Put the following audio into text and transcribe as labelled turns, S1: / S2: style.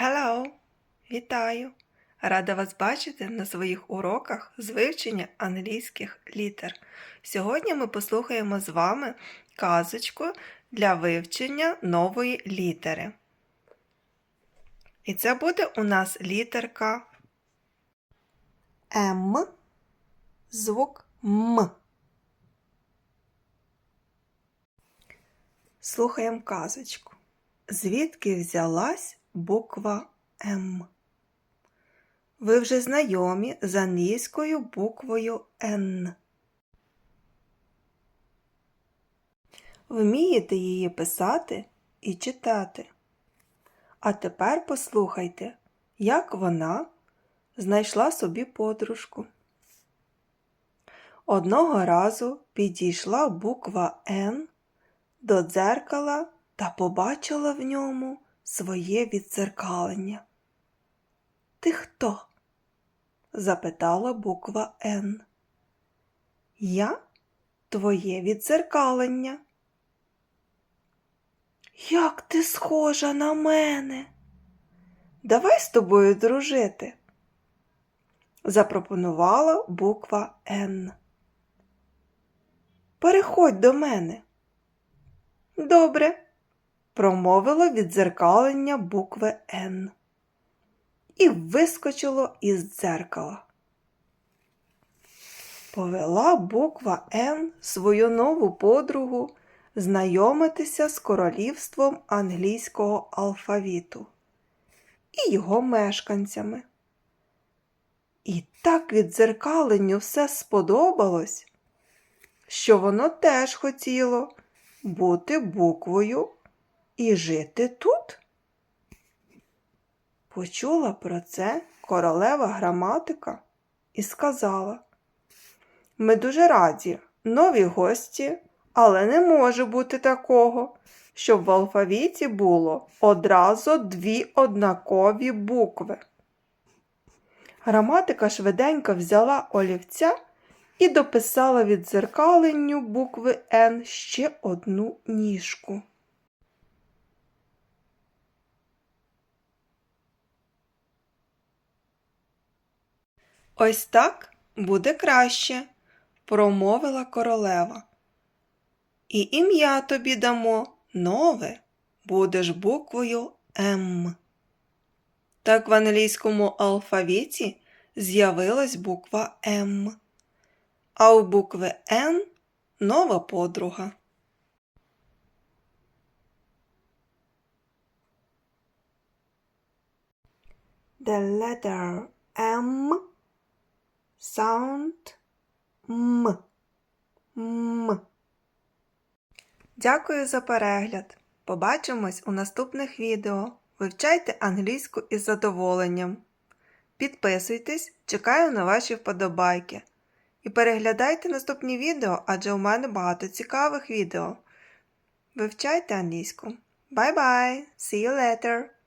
S1: Hello! Вітаю! Рада вас бачити на своїх уроках з вивчення англійських літер. Сьогодні ми послухаємо з вами казочку для вивчення нової літери. І це буде у нас літерка М, звук М. Слухаємо казочку. Звідки взялась буква М? Ви вже знайомі з англійською буквою Н. Вмієте її писати і читати. А тепер послухайте, як вона знайшла собі подружку. Одного разу підійшла буква Н до дзеркала та побачила в ньому своє віддзеркалення. Ти хто? запитала буква Н. Я твоє віддзеркалення. Як ти схожа на мене? Давай з тобою дружити, запропонувала буква Н. Переходь до мене. Добре, промовило віддзеркалення букви Н і вискочило із дзеркала. Повела буква Н свою нову подругу знайомитися з королівством англійського алфавіту і його мешканцями. І так віддзеркаленню все сподобалось, що воно теж хотіло бути буквою і жити тут. Почула про це королева граматика і сказала Ми дуже раді, нові гості, але не може бути такого, щоб в алфавіті було одразу дві однакові букви. Граматика швиденько взяла олівця і дописала віддзеркаленню букви Н ще одну ніжку. Ось так буде краще, промовила королева. І ім'я тобі дамо нове, будеш буквою М. Так в англійському алфавіті з'явилась буква М, а у букви Н нова подруга. The letter M sound М. М. Дякую за перегляд. Побачимось у наступних відео. Вивчайте англійську із задоволенням. Підписуйтесь, чекаю на ваші вподобайки. І переглядайте наступні відео, адже у мене багато цікавих відео. Вивчайте англійську. Bye bye! See you later!